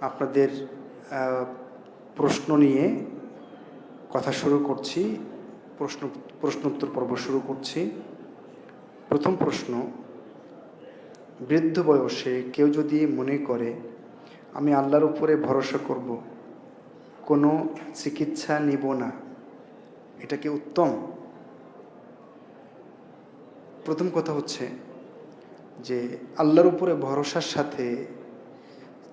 আপনাদের প্রশ্ন নিয়ে কথা শুরু করছি, প্রশ্ন, প্রশ্নোত্তর পর্ব শুরু করছি। প্রথম প্রশ্ন, বৃদ্ধ বয়সে কেউ যদি মনে করে, আমি আল্লাহর উপরে ভরসা করব, কোনো চিকিৎসা নিব না এটা কি উত্তম? প্রথম কথা হচ্ছে যে, আল্লাহর উপরে ভরসার সাথে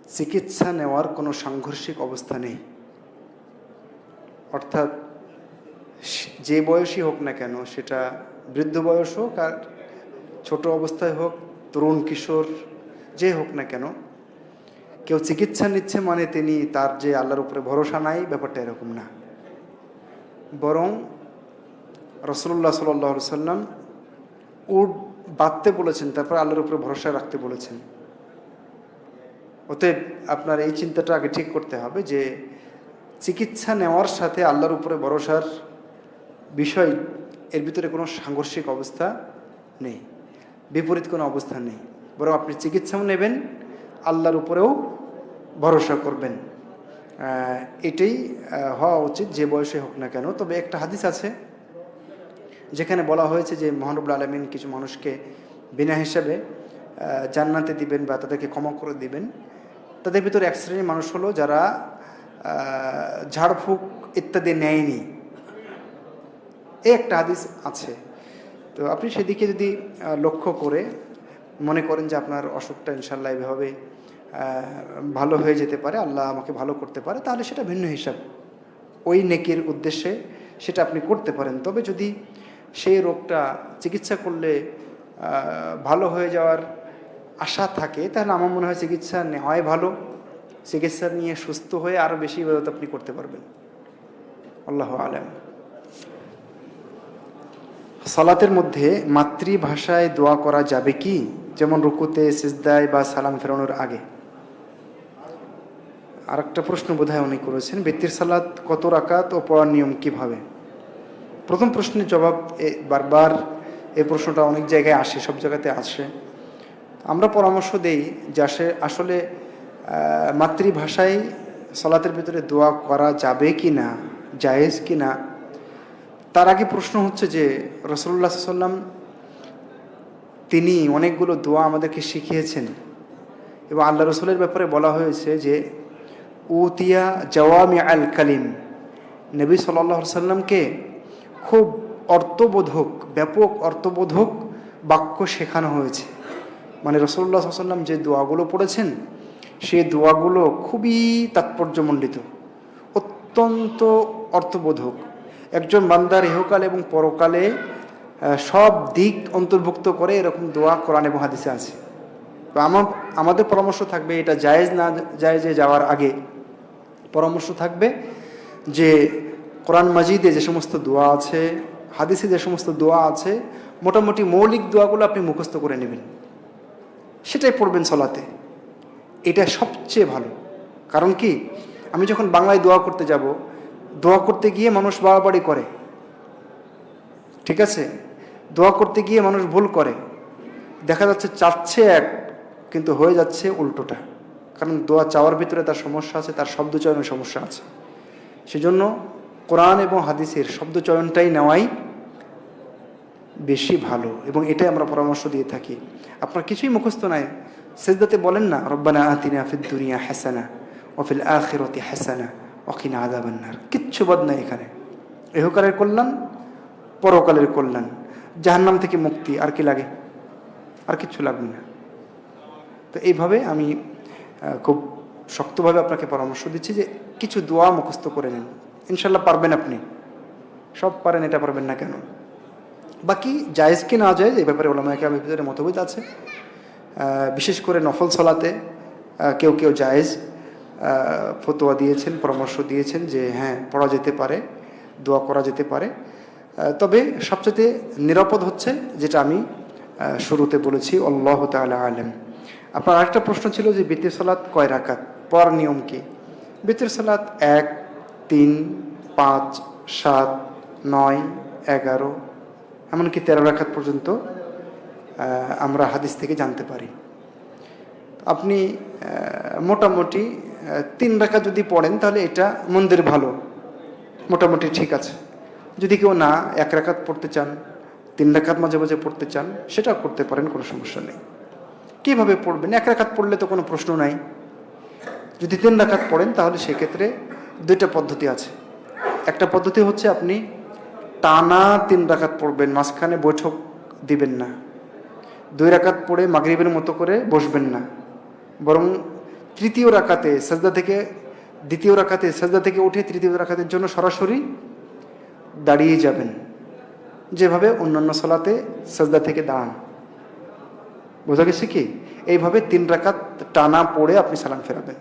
চিকিৎসা নেওয়ার কোনো সাংঘর্ষিক অবস্থা নেই। অর্থাৎ যে বয়সই হোক না কেন, সেটা বৃদ্ধ বয়স হোক আর ছোট অবস্থায় হোক, তরুণ কিশোর, যে হোক না কেন, কেউ চিকিৎসা নিচ্ছে মানে তিনি তার যে আল্লাহর উপরে ভরসা নাই, ব্যাপারটা এরকম না। বরং রসুল্লাহ সাল্লাহ সাল্লাম উট বাঁধতে বলেছেন, তারপর আল্লাহর উপরে ভরসা রাখতে বলেছেন। অতএব আপনার এই চিন্তাটা আগে ঠিক করতে হবে যে চিকিৎসা নেওয়ার সাথে আল্লাহর উপরে ভরসার বিষয়, এর ভিতরে কোনো সাংঘর্ষিক অবস্থা নেই, বিপরীত কোনো অবস্থা নেই। বরং আপনি চিকিৎসাও নেবেন, আল্লাহর উপরেও ভরসা করবেন। এটাই হওয়া উচিত যে বয়সে হোক না কেন। তবে একটা হাদিস আছে, যেখানে বলা হয়েছে যে মহানবুল আলমিন কিছু মানুষকে বিনা হিসাবে জান্নাতে দিবেন বা তাদেরকে ক্ষমা করে দিবেন। তাদের ভিতরে এক শ্রেণির মানুষ হলো যারা ঝাড়ফুঁক ইত্যাদি নেয়নি। এই একটা হাদিস আছে। তো আপনি সেদিকে যদি লক্ষ্য করে মনে করেন যে আপনার অসুখটা ইনশাল্লাহ এভাবে ভালো হয়ে যেতে পারে, আল্লাহ আমাকে ভালো করতে পারে, তাহলে সেটা ভিন্ন হিসাব। ওই নেকির উদ্দেশ্যে সেটা আপনি করতে পারেন। তবে যদি সেই রোগটা চিকিৎসা করলে ভালো হয়ে যাওয়ার আশা থাকে, তাহলে আমার মনে হয় চিকিৎসা নেওয়াই ভালো। চিকিৎসা নিয়ে সুস্থ হয়ে আরও বেশি ইবাদত আপনি করতে পারবেন। আল্লাহ আলম। সালাতের মধ্যে মাতৃভাষায় দোয়া করা যাবে কি? যেমন রুকুতে, সিজদায় বা সালাম ফেরানোর আগে। আর একটা প্রশ্ন বোধহয় উনি করেছেন, ব্যক্তির সালাত কত রাকাত ও পড়ার নিয়ম কীভাবে? প্রথম প্রশ্নের জবাব বারবার এই প্রশ্নটা অনেক জায়গায় আসে, সব জায়গাতে আসে। আমরা পরামর্শ দেই যে আসে আসলে মাতৃভাষায় সলাতের ভিতরে দোয়া করা যাবে কি না জায়েজ কি না তার আগে প্রশ্ন হচ্ছে যে রসল্লা সাল্লাম তিনি অনেকগুলো দোয়া আমাদেরকে শিখিয়েছেন এবং আল্লাহ রসুলের ব্যাপারে বলা হয়েছে যে, উতিয়া জওয়ামি আল কালিম। নবী সাল্লাহ সাল্লামকে খুব অর্থবোধক, ব্যাপক অর্থবোধক বাক্য শেখানো হয়েছে। মানে রসল্লা সাল্লাম যে দোয়াগুলো পড়েছেন সেই দোয়াগুলো খুবই তাৎপর্যমণ্ডিত, অত্যন্ত অর্থবোধক। একজন বান্দার ইহকাল এবং পরকালে সব দিক অন্তর্ভুক্ত করে এরকম দোয়া কোরআন এবং হাদিসে আছে। তো আমার আমাদের পরামর্শ থাকবে এটা জায়েজ না, জায়েজে যাওয়ার আগে পরামর্শ থাকবে যে কোরআন মাজিদে যে সমস্ত দোয়া আছে, হাদিসে যে সমস্ত দোয়া আছে, মোটামুটি মৌলিক দোয়াগুলো আপনি মুখস্থ করে নেবেন। সেটাই পড়বেন সলাতে। এটা সবচেয়ে ভালো। কারণ কি? আমি যখন বাংলায় দোয়া করতে যাব, দোয়া করতে গিয়ে মানুষ বাড়াবাড়ি করে। ঠিক আছে? দোয়া করতে গিয়ে মানুষ ভুল করে। দেখা যাচ্ছে চাচ্ছে এক, কিন্তু হয়ে যাচ্ছে উল্টোটা। কারণ দোয়া চাওয়ার ভিতরে তার সমস্যা আছে, তার শব্দ চয়নের সমস্যা আছে। সেজন্য কোরআন এবং হাদিসের শব্দ চয়নটাই নেওয়াই বেশি ভালো এবং এটাই আমরা পরামর্শ দিয়ে থাকি। আপনার কিছুই মুখস্থ নাই। সেজদাতে বলেন না, রব্বানা আতিনা ফিদ দুনিয়া হাসানা ওফিল আখিরতি হাসানা অকিনা আদাবান্নার কিচ্ছু বদ নাই এখানে। এহকালের কল্যাণ, পরকালের কল্যাণ। জাহান্নাম থেকে মুক্তি, আর কি লাগে? আর কিচ্ছু লাগবে না। তো এইভাবে আমি খুব শক্তভাবে আপনাকে পরামর্শ দিচ্ছি যে কিছু দোয়া মুখস্থ করে নিন। ইনশাল্লাহ পারবেন আপনি। সব পারেন, এটা পারবেন না কেন? বাকি জায়েজ কি না জায়েজ, এই ব্যাপারে ওলামাকে আমি ভিতরে মতভেদ আছে। বিশেষ করে নফল সলাতে কেউ কেউ জায়েজ ফতোয়া দিয়েছেন, পরামর্শ দিয়েছেন যে হ্যাঁ পড়া যেতে পারে, দোয়া করা যেতে পারে। তবে সবচেয়ে নিরাপদ হচ্ছে যেটা আমি শুরুতে বলেছি, আল্লাহ তালা আলেম। আপনার আরেকটা প্রশ্ন ছিল যে বিতির সালাত কয় রাকাত? পর নিয়ম কি? বিতির সালাত এক, তিন, পাঁচ, সাত, নয়, এগারো এমনকি তেরো রাখাত পর্যন্ত আমরা হাদিস থেকে জানতে পারি। আপনি মোটামুটি তিন রাকাত যদি পড়েন, তাহলে এটা মন্দির ভালো। মোটামুটি ঠিক আছে। যদি কেউ না এক রাকাত পড়তে চান, তিন রাকাত মাঝে মাঝে পড়তে চান, সেটাও করতে পারেন, কোনো সমস্যা নেই। কীভাবে পড়বেন? এক রাকাত পড়লে তো কোনো প্রশ্ন নাই। যদি তিন রাকাত পড়েন, তাহলে সেক্ষেত্রে দুইটা পদ্ধতি আছে। একটা পদ্ধতি হচ্ছে আপনি টানা তিন রাকাত পড়বেন, মাঝখানে বৈঠক দিবেন না। দুই রাকাত পড়ে মাগরিবের মতো করে বসবেন না। বরং তৃতীয় রাকাতে, সাজদা থেকে, দ্বিতীয় রাকাতে, সাজদা থেকে উঠে তৃতীয় রাকাতের জন্য সরাসরি দাঁড়িয়ে যাবেন। যেভাবে অন্যান্য সলাতে সাজদা থেকে দাঁড়ান। বোঝা গেছে কি? এইভাবে তিন রাকাত টানা পড়ে আপনি সালাম ফেরাবেন।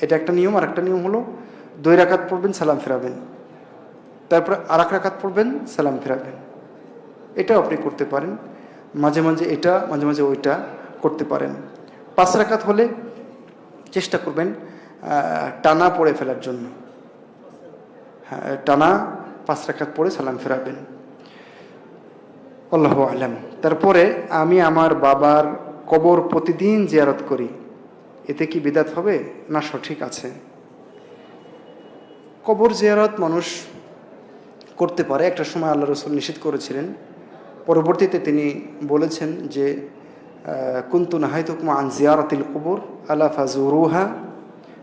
এটা একটা নিয়ম আর একটা নিয়ম হলো, দুই রাকাত পড়বেন, সালাম ফেরাবেন। তারপরে আর এক রাকাত পড়বেন, সালাম ফেরাবেন এটাও আপনি করতে পারেন। মাঝে মাঝে এটা, মাঝে মাঝে ওইটা করতে পারেন। পাঁচ রাখাত হলে চেষ্টা করবেন টানা পড়ে ফেলার জন্য। হ্যাঁ টানা পাঁচ রাকাত পড়ে সালাম ফেরাবেন আল্লাহ আলাম। তারপরে আমি আমার বাবার কবর প্রতিদিন জিয়ারত করি। এতে কি বিদাত হবে? না, সঠিক আছে। কবর জিয়ারত মানুষ করতে পারে, একটা সময় আল্লাহ রসুল নিষেধ করেছিলেন। পরবর্তীতে তিনি বলেছেন যে কুন্তু নাহাইতুকুমা আন জিয়ারতিল কবর, আলা ফাজুরুহা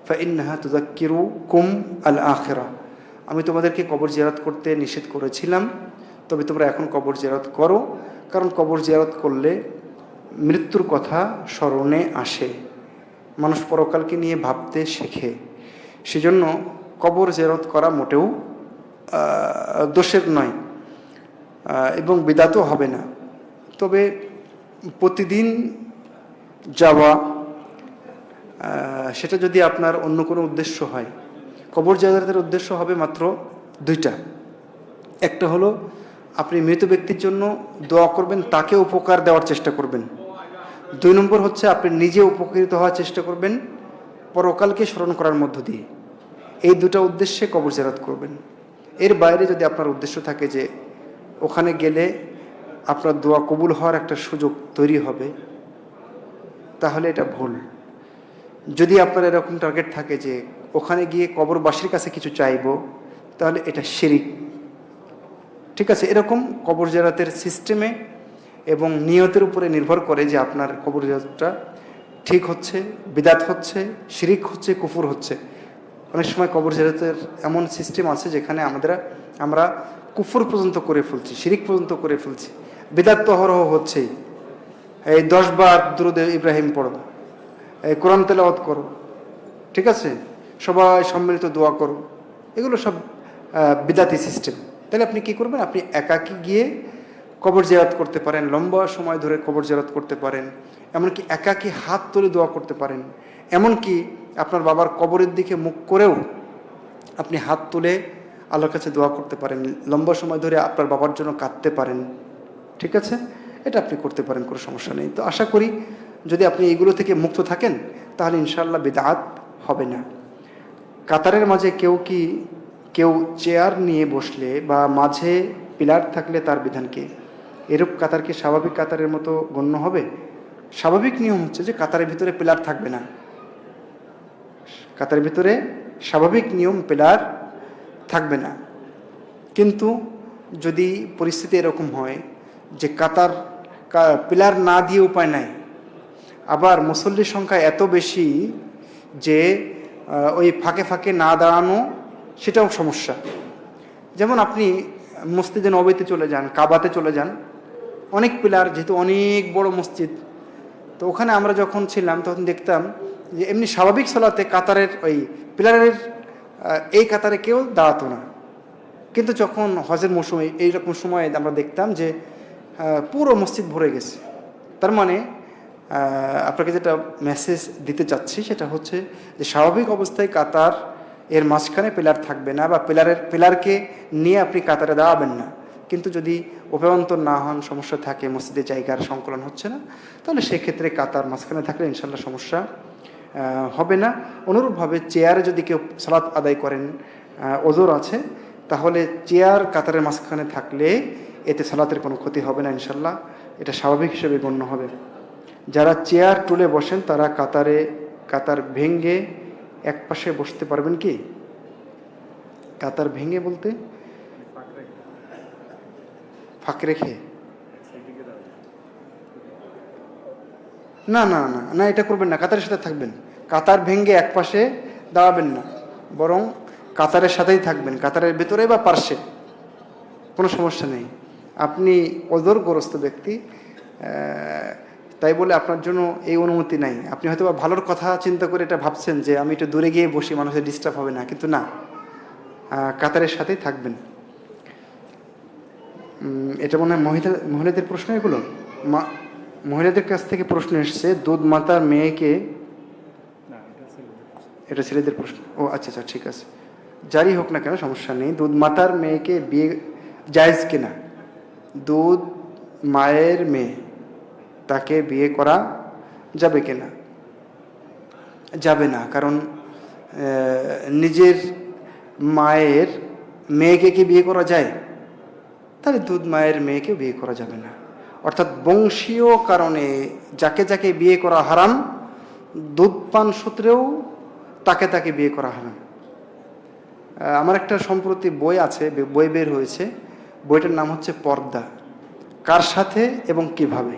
ফাইন্নাহা তুজাক্কিরু কুম আল আখেরা আমি তোমাদেরকে কবর জিয়ারত করতে নিষেধ করেছিলাম, তবে তোমরা এখন কবর জিয়ারত করো, কারণ কবর জিয়ারত করলে মৃত্যুর কথা স্মরণে আসে। মানুষ পরকালকে নিয়ে ভাবতে শেখে। সেজন্য কবর জিয়ারত করা মোটেও দোষের নয়। এবং বিদাতও হবে না। তবে প্রতিদিন যাওয়া সেটা যদি আপনার অন্য কোনো উদ্দেশ্য হয়, কবর জিয়ারতের উদ্দেশ্য হবে মাত্র দুইটা। একটা হলো, আপনি মৃত ব্যক্তির জন্য দোয়া করবেন, তাকে উপকার দেওয়ার চেষ্টা করবেন। দুই নম্বর হচ্ছে, আপনি নিজে উপকৃত হওয়ার চেষ্টা করবেন, পরকালকে স্মরণ করার মধ্য দিয়ে। এই দুটা উদ্দেশ্যে কবর জেরাত করবেন। এর বাইরে যদি আপনার উদ্দেশ্য থাকে যে ওখানে গেলে আপনার দোয়া কবুল হওয়ার একটা সুযোগ তৈরি হবে, তাহলে এটা ভুল। যদি আপনার এরকম টার্গেট থাকে যে ওখানে গিয়ে কবরবাসীর কাছে কিছু চাইব, তাহলে এটা শিরিক। ঠিক আছে, এরকম কবর জেরাতের সিস্টেমে এবং নিয়তের উপরে নির্ভর করে যে আপনার কবর জেরাতটা ঠিক হচ্ছে, বিদাত হচ্ছে, শিরিক হচ্ছে, কুফুর হচ্ছে। অনেক সময় কবর জেরাতের এমন সিস্টেম আছে যেখানে আমাদের, আমরা কুফুর পর্যন্ত করে ফেলছি, শিরিক পর্যন্ত করে ফেলছি। বিদাত তহরহ হচ্ছেই। এই দশ বার দুরুদে ইব্রাহিম পড়ো। এই কোরআন তেলাওয়াত করো। ঠিক আছে? সবাই সম্মিলিত দোয়া করো। এগুলো সব বিদাতি সিস্টেম তাহলে আপনি কি করবেন? আপনি একাকি গিয়ে কবর জেরাত করতে পারেন, লম্বা সময় ধরে কবর জেরাত করতে পারেন। এমনকি একাকি হাত তুলে দোয়া করতে পারেন। এমনকি আপনার বাবার কবরের দিকে মুখ করেও আপনি হাত তুলে আল্লাহর কাছে দোয়া করতে পারেন। লম্বা সময় ধরে আপনার বাবার জন্য কাঁদতে পারেন। ঠিক আছে? এটা আপনি করতে পারেন, কোনো সমস্যা নেই। তো আশা করি যদি আপনি এগুলো থেকে মুক্ত থাকেন, তাহলে ইনশাল্লাহ বেদাত হবে না। কাতারের মাঝে কেউ কি, কেউ চেয়ার নিয়ে বসলে বা মাঝে পিলার থাকলে তার বিধানকে এরূপ কাতার কি স্বাভাবিক কাতারের মতো গণ্য হবে? স্বাভাবিক নিয়ম হচ্ছে যে কাতারের ভিতরে পিলার থাকবে না। কাতারের ভিতরে স্বাভাবিক নিয়ম পিলার থাকবে না। কিন্তু যদি পরিস্থিতি এরকম হয় যে কাতার পিলার না দিয়ে উপায় নাই, আবার মুসল্লির সংখ্যা এত বেশি যে ওই ফাঁকে ফাঁকে না দাঁড়ানো সেটাও সমস্যা। যেমন আপনি মসজিদে নবীতে চলে যান, কাবাতে চলে যান, অনেক পিলার, যেহেতু অনেক বড় মসজিদ, তো ওখানে আমরা যখন ছিলাম তখন দেখতাম যে এমনি স্বাভাবিক সলাতে কাতারের ওই পিলারের এই কাতারে কেউ দাঁড়াতো না। কিন্তু যখন হজের মৌসুমে এইরকম সময় আমরা দেখতাম যে পুরো মসজিদ ভরে গেছে। তার মানে আপনাকে যেটা মেসেজ দিতে চাচ্ছি সেটা হচ্ছে যে, স্বাভাবিক অবস্থায় কাতার এর মাঝখানে পিলার থাকবে না বা পিলারের, পিলারকে নিয়ে আপনি কাতারে দাঁড়াবেন না। কিন্তু যদি উপায়ন্তর না হন, সমস্যা থাকে, মসজিদে জায়গার সংকলন হচ্ছে না, তাহলে সেক্ষেত্রে কাতার মাঝখানে থাকলে ইনশাল্লাহ সমস্যা হবে না। অনুরূপভাবে চেয়ারে যদি কেউ সালাত আদায় করেন ওজোর আছে, তাহলে চেয়ার কাতারের মাঝখানে থাকলে এতে সালাতের কোনো ক্ষতি হবে না ইনশাল্লাহ। এটা স্বাভাবিক হিসেবে গণ্য হবে। যারা চেয়ার টুলে বসেন, তারা কাতারে, কাতার ভেঙ্গে এক পাশে বসতে পারবেন কি? কাতার ভেঙে বলতে? ফাঁক রেখে। না না না না, এটা করবেন না, কাতারের সাথে থাকবেন। কাতার ভেঙে এক পাশে দাঁড়াবেন না, বরং কাতারের সাথেই থাকবেন, কাতারের ভেতরে বা পার্শ্বে। কোনো সমস্যা নেই। আপনি অজরগ্রস্ত ব্যক্তি তাই বলে আপনার জন্য এই অনুমতি নাই। আপনি হয়তো বা ভালোর কথা চিন্তা করে এটা ভাবছেন যে আমি একটু দূরে গিয়ে বসি, মানুষের ডিস্টার্ব হবে না, কিন্তু না কাতারের সাথেই থাকবেন। এটা মনে হয় মহিলা মহিলাদের প্রশ্ন এগুলো? মা মহিলাদের কাছ থেকে প্রশ্ন এসছে দুধ মাতার মেয়েকে এটা ছেলেদের প্রশ্ন। ও আচ্ছা আচ্ছা ঠিক আছে। যারই হোক না কেন সমস্যা নেই। দুধ মাতার মেয়েকে বিয়ে জায়েজ কিনা? দুধ মায়ের মেয়ে তাকে বিয়ে করা যাবে কিনা? যাবে না কারণ নিজের মায়ের মেয়েকে কি বিয়ে করা যায়? তাহলে দুধ মায়ের মেয়েকে বিয়ে করা যাবে না। অর্থাৎ বংশীয় কারণে যাকে যাকে বিয়ে করা হারাম, দুধ পান সূত্রেও তাকে তাকে বিয়ে করা হারাম। আমার একটা সম্প্রতি বই আছে বই বের হয়েছে। বইটার নাম হচ্ছে পর্দা। কার সাথে এবং কীভাবে?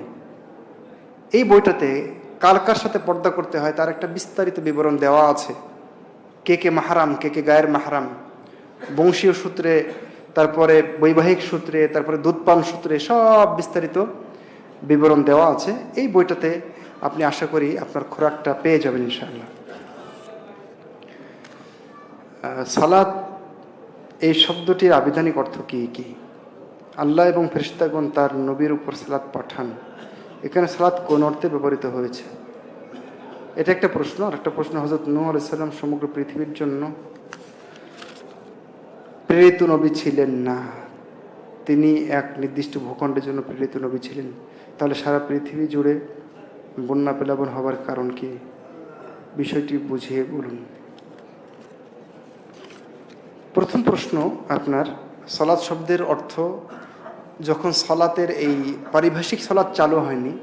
এই বইটাতে কার কার সাথে পর্দা করতে হয় তার একটা বিস্তারিত বিবরণ দেওয়া আছে। কে কে মাহারাম, কে কে গায়ের মাহারাম। বংশীয় সূত্রে তারপরে বৈবাহিক সূত্রে, তারপরে দুধপান সূত্রে সব বিস্তারিত বিবরণ দেওয়া আছে। এই বইটাতে আপনি আশা করি আপনার খোরাকটা পেয়ে যাবেন ইনশাআল্লাহ। সালাত, এই শব্দটির আবিধানিক অর্থ কি কি? আল্লাহ এবং ফেরিস্তাগণ তার নবীর উপর সালাত পাঠান। এখানে সালাত কোন অর্থে ব্যবহৃত হয়েছে? এটা একটা প্রশ্ন আর একটা প্রশ্ন হজরত নূহ আলাইসাল্লাম সমগ্র পৃথিবীর জন্য প্রেরিত নবী ছিলেন না। তিনি এক নির্দিষ্ট ভূখণ্ডের জন্য প্রেরিত নবী ছিলেন। তাহলে সারা পৃথিবী জুড়ে বন্যা প্লাবন হবার কারণ কি? বিষয়টি বুঝিয়ে বলুন। প্রথম প্রশ্ন আপনার সলাৎ শব্দের অর্থ যখন সলাতের এই পারিভাষিক সলাৎ চালু হয়নি,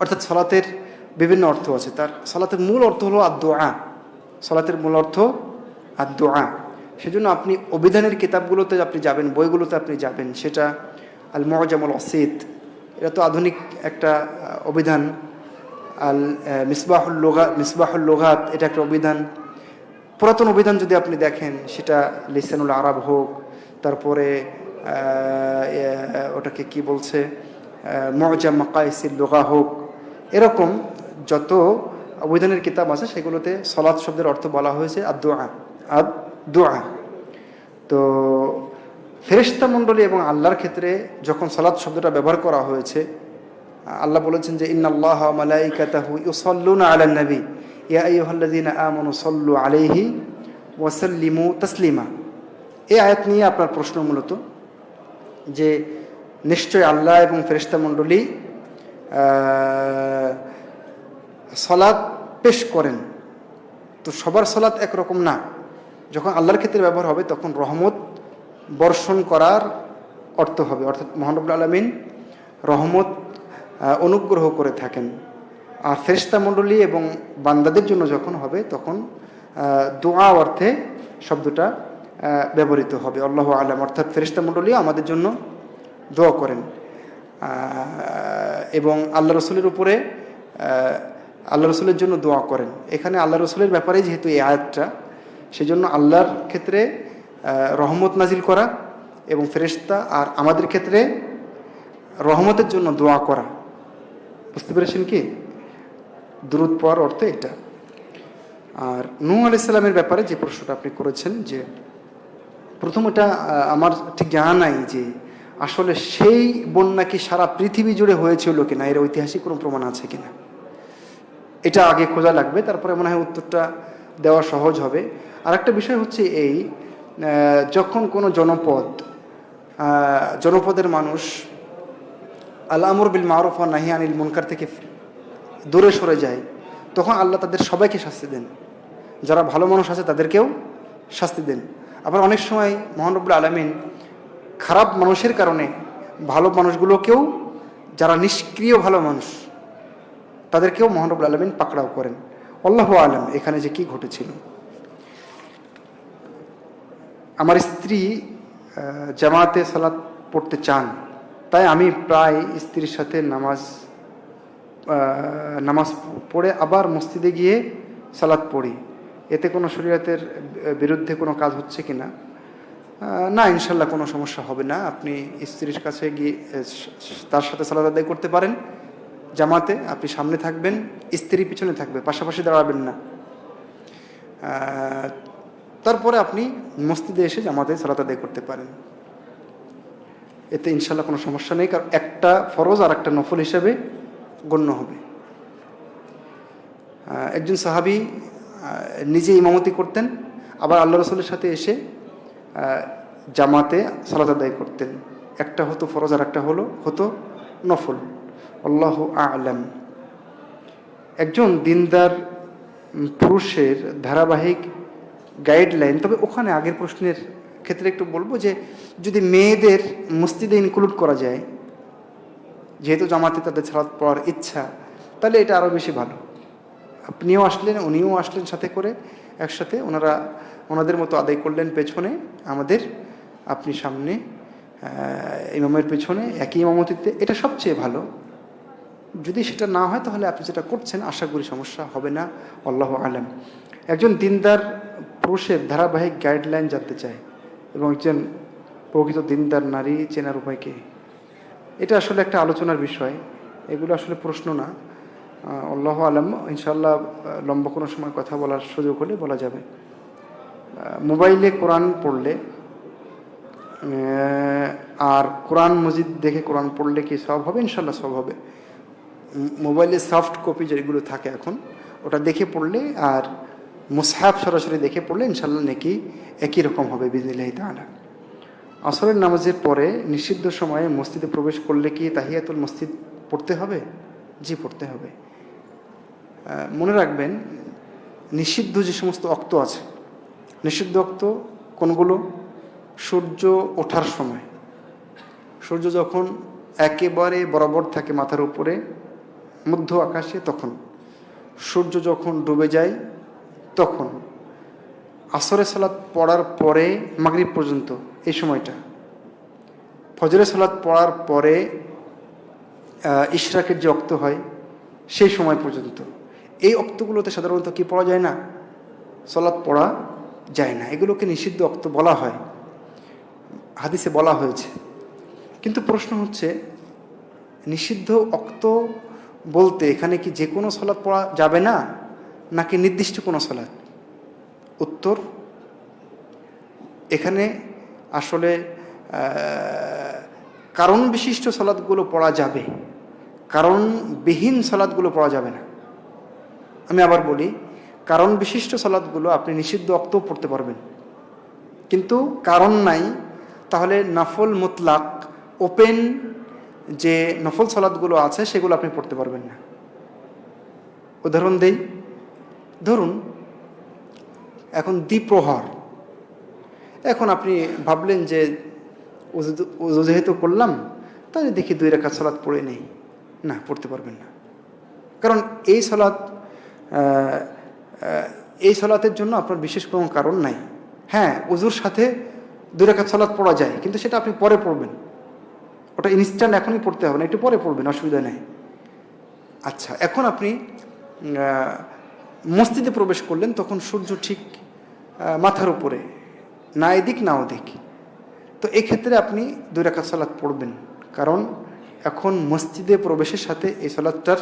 অর্থাৎ সলাতের বিভিন্ন অর্থ আছে। তার সলাতের মূল অর্থ হলো আদোয়া সলাতের মূল অর্থ আদোয়া সেজন্য আপনি অভিধানের কিতাবগুলোতে আপনি যাবেন, বইগুলোতে আপনি যাবেন। সেটা আল মজামুল অসিদ এটা তো আধুনিক একটা অভিধান। আল মিসবাহুল লোগা, মিসবাহুল লোগাত, এটা একটা অভিধান। পুরাতন অভিধান যদি আপনি দেখেন, সেটা লিসানুল আরব হোক, তারপরে ওটাকে কি বলছে? মজা মাকাইসিল লোগা হোক, এরকম যত অভিধানের কিতাব আছে, সেগুলোতে সলাৎ শব্দের অর্থ বলা হয়েছে আর দোয়া আর দোয়া। তো ফেরেশতা মণ্ডলী এবং আল্লাহর ক্ষেত্রে যখন সালাত শব্দটা ব্যবহার করা হয়েছে, আল্লাহ বলেছেন যে, ইন্নাল্লাহ মালাইকাতাহু ইউসাল্লুনা আলান নবী। ইয়া আইয়ুহাল্লাযীনা আমানু সাল্লু আলাইহি ওয়া সাল্লিমু তাসলিমা। এই আয়াত নিয়ে আপনার প্রশ্ন মূলত যে, নিশ্চয় আল্লাহ এবং ফেরেশতা মণ্ডলী সলাৎ পেশ করেন। তো সবার সলাৎ একরকম না। যখন আল্লাহর ক্ষেত্রে ব্যবহার হবে, তখন রহমত বর্ষণ করার অর্থ হবে। অর্থাৎ মহানবুল আলমিন রহমত অনুগ্রহ করে থাকেন। আর ফেরিস্তা মণ্ডলী এবং বান্দাদের জন্য যখন হবে, তখন দোয়া অর্থে শব্দটা ব্যবহৃত হবে। আল্লাহ আলম। অর্থাৎ ফেরিস্তা মণ্ডলী আমাদের জন্য দোয়া করেন। এবং আল্লাহ রসুলের উপরে আল্লাহ রসুলের জন্য দোয়া করেন। এখানে আল্লাহ রসুলের ব্যাপারে যেহেতু এই আয়াতটা সেজন্য আল্লাহর ক্ষেত্রে রহমত নাজিল করা এবং ফেরেশতা আর আমাদের ক্ষেত্রে রহমতের জন্য দোয়া করা। বুঝতে পেরেছেন কি? দূরত পাওয়ার অর্থ এটা। আর নূহ আলাইসাল্লামের ব্যাপারে যে প্রশ্নটা আপনি করেছেন যে, প্রথম এটা আমার ঠিক জানা নাই যে আসলে সেই বন্যা কি সারা পৃথিবী জুড়ে হয়েছিল কিনা, এর ঐতিহাসিক কোনো প্রমাণ আছে কিনা। এটা আগে খোঁজা লাগবে, তারপরে মনে হয় উত্তরটা দেওয়া সহজ হবে। আর একটা বিষয় হচ্ছে এই যখন কোনো জনপদ জনপদের মানুষ আল আমর বিল মারুফ আর নাহি আনিল মুনকার থেকে দূরে সরে যায়, তখন আল্লাহ তাদের সবাইকে শাস্তি দেন। যারা ভালো মানুষ আছে তাদেরকেও শাস্তি দেন। আবার অনেক সময় মহানবুল আলমিন খারাপ মানুষের কারণে ভালো মানুষগুলোকেও, যারা নিষ্ক্রিয় ভালো মানুষ, তাদেরকেও মহানবুল আলমিন পাকড়াও করেন। আল্লাহ আলম, এখানে যে কি ঘটেছিল? আমার স্ত্রী জামাতে সালাত পড়তে চান, তাই আমি প্রায় স্ত্রীর সাথে নামাজ নামাজ পড়ে আবার মসজিদে গিয়ে সালাত পড়ি। এতে কোনো শরীয়তের বিরুদ্ধে কোনো কাজ হচ্ছে কি না না, ইনশাল্লাহ কোনো সমস্যা হবে না। আপনি স্ত্রীর কাছে গিয়ে তার সাথে সালাদ আদায় করতে পারেন। জামাতে আপনি সামনে থাকবেন, স্ত্রী পিছনে থাকবে, পাশাপাশি দাঁড়াবেন না। তারপরে আপনি মসজিদে এসে জামাতে সালাত আদায় করতে পারেন। এতে ইনশাল্লাহ কোনো সমস্যা নেই, কারণ একটা ফরজ আর একটা নফল হিসেবে গণ্য হবে। একজন সাহাবি নিজে ইমামতি করতেন, আবার আল্লাহ রসুলের সাথে এসে জামাতে সালাত আদায় করতেন। একটা হতো ফরজ আর একটা হলো, হতো নফল। আল্লাহ আলম। একজন দিনদার পুরুষের ধারাবাহিক গাইডলাইন, তবে ওখানে আগের প্রশ্নের ক্ষেত্রে একটু বলব যে, যদি মেয়েদের মসজিদে ইনক্লুড করা যায়, যেহেতু জামাতে তাদের ছাড়াত পড়ার ইচ্ছা, তাহলে এটা আরও বেশি ভালো। আপনিও আসলেন, উনিও আসলেন সাথে করে, একসাথে ওনারা, ওনাদের মতো আদায় করলেন পেছনে, আমাদের, আপনি সামনে ইমামের পেছনে, একই ইমামতিতে, এটা সবচেয়ে ভালো। যদি সেটা না হয়, তাহলে আপনি যেটা করছেন, আশা করি সমস্যা হবে না। আল্লাহ আলম। একজন দিনদার পুরুষের ধারাবাহিক গাইডলাইন জানতে চায় এবং একজন প্রকৃত দিনদার নারী চেনার উপায় কি? এটা আসলে একটা আলোচনার বিষয়। এগুলো আসলে প্রশ্ন না। আল্লাহ আলম ইনশাল্লাহ লম্বা কোনো সময় কথা বলার সুযোগ হলে বলা যাবে। মোবাইলে কোরআন পড়লে আর কোরআন মজিদ দেখে কোরআন পড়লে কি সব হবে? ইনশাল্লাহ সব হবে। মোবাইলে সফট কপি যেগুলো থাকে এখন, ওটা দেখে পড়লে আর মুসহাব সরাসরি দেখে পড়লে ইনশাল্লাহ নাকি একই রকম হবে বিদিল্লাহি তাআলা। আসরের নামাজের পরে নিষিদ্ধ সময়ে মসজিদে প্রবেশ করলে কি তাহিয়াতুল মসজিদ পড়তে হবে? জি, পড়তে হবে। মনে রাখবেন, নিষিদ্ধ যে সমস্ত অক্ত আছে, নিষিদ্ধ অক্ত কোনগুলো? সূর্য ওঠার সময়। সূর্য যখন একেবারে বরাবর থাকে মাথার উপরে মধ্য আকাশে তখন। সূর্য যখন ডুবে যায়, তখন। আসরে সালাত পড়ার পরে, মাগরিব পর্যন্ত, এই সময়টা। ফজরে সালাত পড়ার পরে ইশরাকের যে অক্ত হয়, সেই সময় পর্যন্ত। এই অক্তগুলোতে সাধারণত কি পড়া যায় না? সালাত পড়া যায় না। এগুলোকে নিষিদ্ধ অক্ত বলা হয়। হাদিসে বলা হয়েছে। কিন্তু প্রশ্ন হচ্ছে, নিষিদ্ধ অক্ত বলতে এখানে কি যে কোনো সলাদ পড়া যাবে না? নাকি নির্দিষ্ট কোনো সলাদ উত্তর, এখানে আসলে কারণ বিশিষ্ট সলাদগুলো পড়া যাবে। কারণ বিহীন সলাৎগুলো পড়া যাবে না। আমি আবার বলি, কারণ বিশিষ্ট সলাদগুলো আপনি নিষিদ্ধ অক্তও পড়তে পারবেন। কিন্তু কারণ নাই, তাহলে নাফল মুতলাক, ওপেন যে নফল সলাদগুলো আছে, সেগুলো আপনি পড়তে পারবেন না। উদাহরণ দেই। ধরুন, এখন দ্বিপ্রহর। এখন আপনি ভাবলেন যে উজু- যেহেতু করলাম, তাহলে দেখি দুই রেখা সলাদ পড়ে নেই। না, পড়তে পারবেন না। কারণ এই সলাদ এই সলাতের জন্য আপনার বিশেষ কোনো কারণ নাই। হ্যাঁ উজুর সাথে দুই রেখা সলাদ পড়া যায়, কিন্তু সেটা আপনি পরে পড়বেন। ওটা ইনস্ট্যান্ট এখনই পড়তে হবে না, একটু পরে পড়বেন, অসুবিধা নেই। আচ্ছা এখন আপনি মসজিদে প্রবেশ করলেন, তখন সূর্য ঠিক মাথার উপরে, না এদিক, না ওদিক। তো এক্ষেত্রে আপনি দুই রাকাত সালাত পড়বেন, কারণ এখন মসজিদে প্রবেশের সাথে এই সালাদটার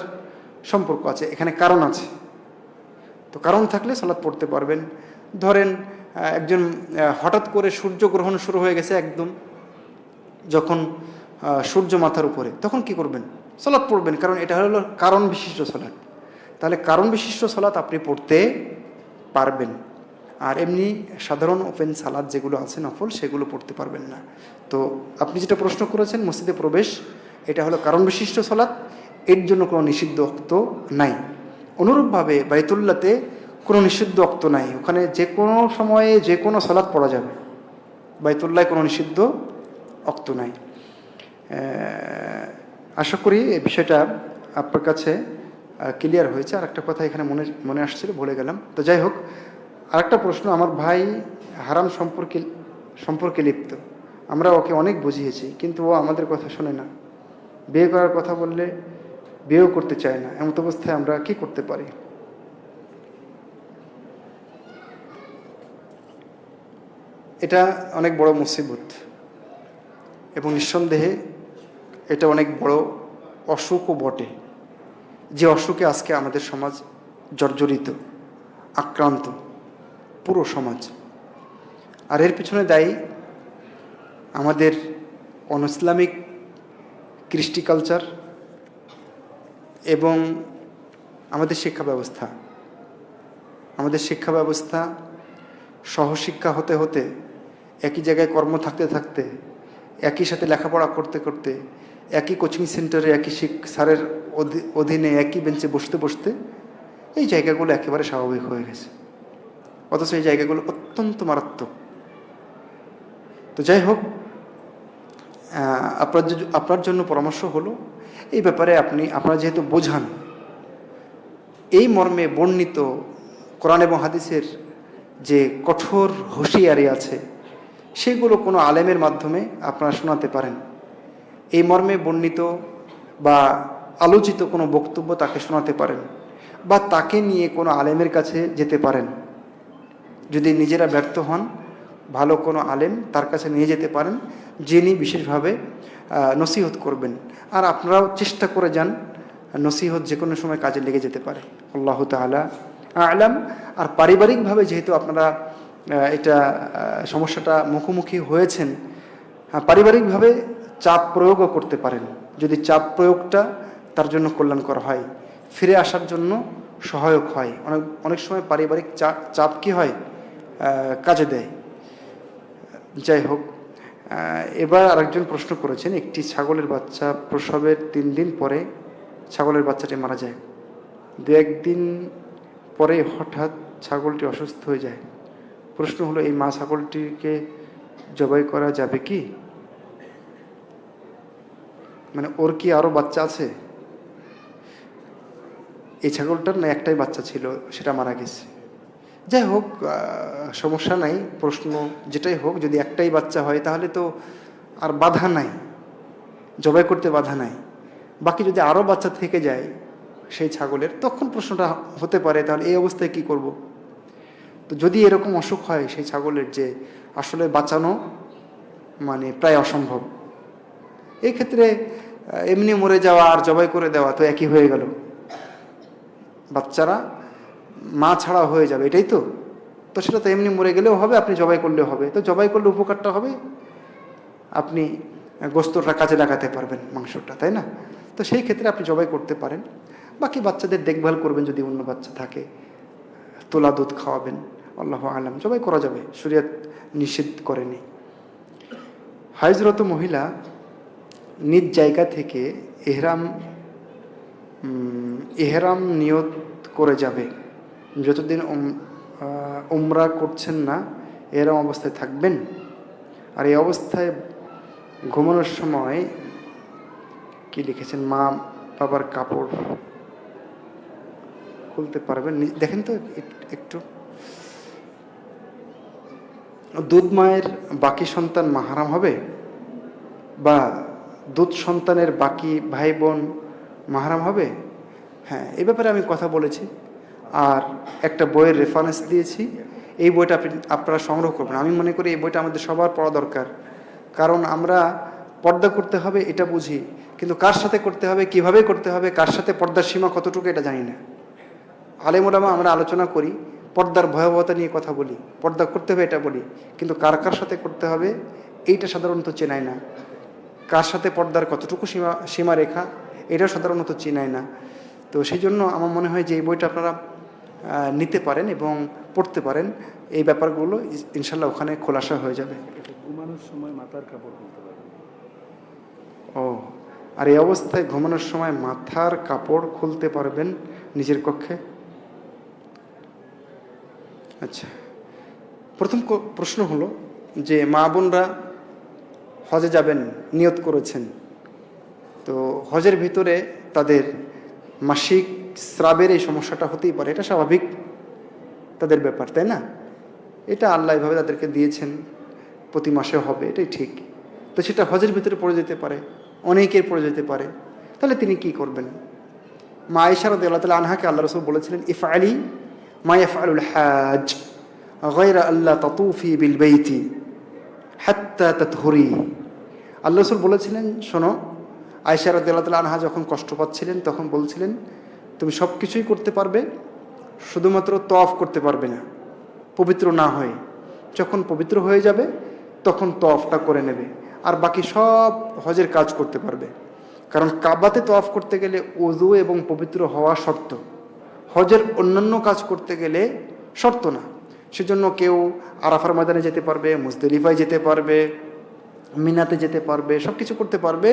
সম্পর্ক আছে, এখানে কারণ আছে। তো কারণ থাকলে সালাদ পড়তে পারবেন। ধরেন একজন হঠাৎ করে সূর্যগ্রহণ শুরু হয়ে গেছে একদম, যখন সূর্য মাথার উপরে। তখন কি করবেন? সলাৎ পড়বেন, কারণ এটা হলো কারণ বিশিষ্ট সলাৎ তাহলে কারণ বিশিষ্ট সলাৎ আপনি পড়তে পারবেন। আর এমনি সাধারণ ওপেন সালাদ যেগুলো আছে নফল, সেগুলো পড়তে পারবেন না। তো আপনি যেটা প্রশ্ন করেছেন, মসজিদে প্রবেশ, এটা হলো কারণ বিশিষ্ট সলাৎ এর জন্য কোনো নিষিদ্ধ অক্ত নাই। অনুরূপভাবে বাইতুল্লাতে কোনো নিষিদ্ধ অক্ত নাই। ওখানে যে কোনো সময়ে যে কোনো সলাৎ পড়া যাবে। বাইতুল্লায় কোনো নিষিদ্ধ অক্ত নাই। আশা করি এই বিষয়টা আপনার কাছে ক্লিয়ার হয়েছে। আর একটা কথা এখানে মনে মনে আসছিল বলে গেলাম। তো যাই হোক, আরেকটা প্রশ্ন, আমার ভাই হারাম সম্পর্কে সম্পর্কে লিপ্ত। আমরা ওকে অনেক বুঝিয়েছি, কিন্তু ও আমাদের কথা শোনে না। বিয়ে করার কথা বললে বিয়েও করতে চায় না। এমত অবস্থায় আমরা কি করতে পারি? এটা অনেক বড় মুসিবত এবং নিঃসন্দেহে এটা অনেক বড় অসুখও বটে। যে অসুখে আজকে আমাদের সমাজ জর্জরিত, আক্রান্ত, পুরো সমাজ। আর এর পিছনে দায়ী আমাদের অন ইসলামিক কৃষ্টি কালচার এবং আমাদের শিক্ষা ব্যবস্থা। আমাদের শিক্ষা ব্যবস্থা সহশিক্ষা হতে হতে একই জায়গায় কর্ম থাকতে থাকতে, একই সাথে লেখাপড়া করতে করতে একই কোচিং সেন্টারে একই শিক, স্যারের অধী- অধীনে, একই বেঞ্চে বসতে বসতে এই জায়গাগুলো একেবারে স্বাভাবিক হয়ে গেছে। অথচ এই জায়গাগুলো অত্যন্ত মারাত্মক। তো যাই হোক আপনার আপনার জন্য পরামর্শ হলো, এই ব্যাপারে আপনি, আপনারা যেহেতু বোঝান, এই মর্মে বর্ণিত কোরআন এবং হাদিসের যে কঠোর হুঁশিয়ারি আছে, সেগুলো কোনো আলেমের মাধ্যমে আপনারা শোনাতে পারেন। এই মর্মে বর্ণিত বা আলোচিত কোনো বক্তব্য তাকে শোনাতে পারেন বা তাকে নিয়ে কোনো আলেমের কাছে যেতে পারেন। যদি নিজেরা ব্যর্থ হন ভালো কোনো আলেম তার কাছে নিয়ে যেতে পারেন যিনি বিশেষভাবে নসিহত করবেন। আর আপনারাও চেষ্টা করে যান নসিহত যে কোনো সময় কাজে লেগে যেতে পারে। আল্লাহ তালা আলাম। আর পারিবারিকভাবে যেহেতু আপনারা এটা সমস্যাটা মুখোমুখি হয়েছেন হ্যাঁ, পারিবারিকভাবে চাপ প্রয়োগও করতে পারেন। যদি চাপ প্রয়োগটা তার জন্য কল্যাণকর হয়, ফিরে আসার জন্য সহায়ক হয়। অনেক অনেক সময় পারিবারিক চাপ চাপ কি হয়? কাজে দেয়। যাই হোক এবার আরেকজন প্রশ্ন করেছেন, একটি ছাগলের বাচ্চা প্রসবের তিন দিন পরে ছাগলের বাচ্চাটি মারা যায়। দু একদিন পরে হঠাৎ ছাগলটি অসুস্থ হয়ে যায়। প্রশ্ন হলো, এই মা ছাগলটিকে জবাই করা যাবে কি? মানে ওর কি আরও বাচ্চা আছে? এই ছাগলটার না একটাই বাচ্চা ছিল, সেটা মারা গেছে। যাই হোক সমস্যা নাই, প্রশ্ন যেটাই হোক, যদি একটাই বাচ্চা হয়, তাহলে তো আর বাধা নাই, জবাই করতে বাধা নাই। বাকি যদি আরও বাচ্চা থেকে যায় সেই ছাগলের, তখন প্রশ্নটা হতে পারে, তাহলে এই অবস্থায় কি করব? তো যদি এরকম অসুখ হয় সেই ছাগলের যে আসলে বাঁচানো মানে প্রায় অসম্ভব। এই ক্ষেত্রে এমনি মরে যাওয়া আর জবাই করে দেওয়া তো একই হয়ে গেল। বাচ্চারা মা ছাড়া হয়ে যাবে, এটাই তো। তো সেটা তো এমনি মরে গেলেও হবে, আপনি জবাই করলেও হবে। তো জবাই করলে উপকারটা হবে? আপনি গোস্তটা কাজে লাগাতে পারবেন মাংসটা, তাই না? তো সেই ক্ষেত্রে আপনি জবাই করতে পারেন। বাকি বাচ্চাদের দেখভাল করবেন যদি অন্য বাচ্চা থাকে। তোলা দুধ খাওয়াবেন, আল্লাহ আলাম। জবাই করা যাবে, শরীয়ত নিষেধ করেনি। হাইজরত মহিলা নিজ জায়গা থেকে এহরাম এহরাম নিয়ত করে যাবে। যতদিন উমরা করছেন না এরম অবস্থায় থাকবেন। আর এই অবস্থায় ঘুমানোর সময় কি লিখেছেন? মা বাবার কাপড় খুলতে পারবেন। দেখেন তো এক- একটু। দুধ মায়ের বাকি সন্তান মাহারাম হবে? বা দুধ সন্তানের বাকি ভাই বোন মাহারাম হবে? হ্যাঁ এ ব্যাপারে আমি কথা বলেছি। আর একটা বইয়ের রেফারেন্স দিয়েছি। এই বইটা আপনি, আপনারা সংগ্রহ করবেন। আমি মনে করি এই বইটা আমাদের সবার পড়া দরকার। কারণ আমরা পর্দা করতে হবে, এটা বুঝি। কিন্তু কার সাথে করতে হবে, কীভাবে করতে হবে, কার সাথে পর্দার সীমা কতটুকু, এটা জানি না। আলেমোলামা আমরা আলোচনা করি, পর্দার ভয়াবহতা নিয়ে কথা বলি, পর্দা করতে হবে, এটা বলি। কিন্তু কার কার সাথে করতে হবে, এইটা সাধারণত চেনায় না। কার সাথে পর্দার কতটুকু সীমা সীমারেখা এটাও সাধারণত চেনায় না। তো সেই জন্য আমার মনে হয় যে এই বইটা আপনারা নিতে পারেন এবং পড়তে পারেন। এই ব্যাপারগুলো ইনশাল্লাহ ওখানে খোলাসা হয়ে যাবে। ঘুমানোর সময় মাথার কাপড় খুলতে পারবে ও আর এই অবস্থায় ঘুমানোর সময় মাথার কাপড় খুলতে পারবেন নিজের কক্ষে? আচ্ছা প্রথম প্রশ্ন হলো যে মা বোনরা হজে যাবেন, নিয়ত করেছেন। তো হজের ভিতরে তাদের মাসিক স্রাবের এই সমস্যাটা হতেই পারে, এটা স্বাভাবিক তাদের ব্যাপার, তাই না? এটা আল্লাহ এভাবে তাদেরকে দিয়েছেন, প্রতি মাসে হবে, এটাই ঠিক। তো সেটা হজের ভিতরে পড়ে যেতে পারে, অনেকের পড়ে যেতে পারে। তাহলে তিনি কি করবেন? মা ইশারদ আল্লাহ তালা আনহাকে আল্লাহ রসুল বলেছিলেন ইফ আলী মা ইফ আলুল হাজ গৈরা আল্লাহ ততুফি বিল বেইতি হাত্তা তৎহরি আল্লাহ রসুল বলেছিলেন, শোনো আয়সা তাআলা আনহা যখন কষ্ট পাচ্ছিলেন, তখন বলছিলেন, তুমি সব কিছুই করতে পারবে, শুধুমাত্র তফ করতে পারবে না, পবিত্র না হয়ে। যখন পবিত্র হয়ে যাবে, তখন তফটা করে নেবে, আর বাকি সব হজের কাজ করতে পারবে। কারণ কাবাতে তফ করতে গেলে ওজু এবং পবিত্র হওয়া শর্ত। হজের অন্যান্য কাজ করতে গেলে শর্ত না। সেজন্য কেউ আরাফার ময়দানে যেতে পারবে, মুজদলিফায় যেতে পারবে মিনাতে যেতে পারবে সব কিছু করতে পারবে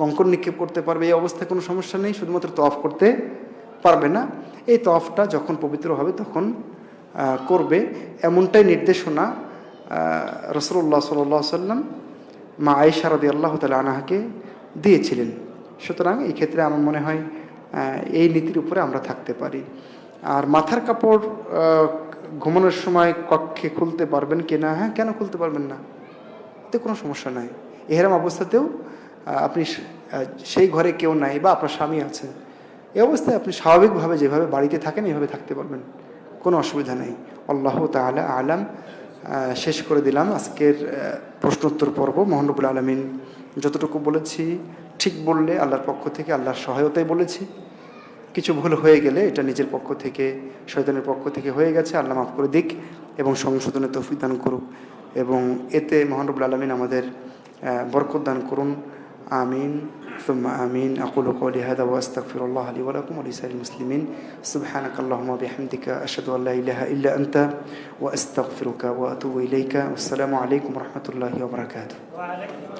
কঙ্কর নিক্ষেপ করতে পারবে, এই অবস্থায় কোনো সমস্যা নেই, শুধুমাত্র তফ করতে পারবে না। এই তফটা যখন পবিত্র হবে তখন করবে। এমনটাই নির্দেশনা রসুল্লাহ সাল্লাহ সাল্লাম মা আয়েশা রদি আল্লাহ তালা আনাহাকে দিয়েছিলেন। সুতরাং এই ক্ষেত্রে আমার মনে হয় এই নীতির উপরে আমরা থাকতে পারি। আর মাথার কাপড় ঘুমানোর সময় কক্ষে খুলতে পারবেন কি না? হ্যাঁ কেন খুলতে পারবেন না? এতে কোনো সমস্যা নাই। এহেরাম অবস্থাতেও আপনি সেই ঘরে কেউ নাই বা আপনার স্বামী আছেন, এই অবস্থায় আপনি স্বাভাবিকভাবে যেভাবে বাড়িতে থাকেন, এইভাবে থাকতে পারবেন। কোনো অসুবিধা নেই। আল্লাহ তাআলা আলাম। শেষ করে দিলাম আজকের প্রশ্নোত্তর পর্ব। মোহানবুল আলমিন যতটুকু বলেছি, ঠিক বললে আল্লাহর পক্ষ থেকে আল্লাহর সহায়তায় বলেছি। কিছু ভুল হয়ে গেলে এটা নিজের পক্ষ থেকে, শয়তানের পক্ষ থেকে হয়ে গেছে। আল্লাহ মাফ করে দিক। এবং সংশোধনের তৌফিক দান করুক এবং এতে মহানবুল আলমিন আমাদের বরকত দান করুন। আমিন। আমিন। আকুল কৌলি হাদা ওয়াস্তাগফিরুল্লাহ আলী ওয়ালাকুম আলী সাইল মুসলিমিন। সুবহানাক আল্লাহুম্মা বিহামদিকা আশহাদু ইলাহা ইল্লা আনতা ওয়া আস্তাগফিরুকা ওয়া আতুবু ইলাইকা। আসসালামু আলাইকুম রাহমাতুল্লাহি ওয়া বারাকাতুহু।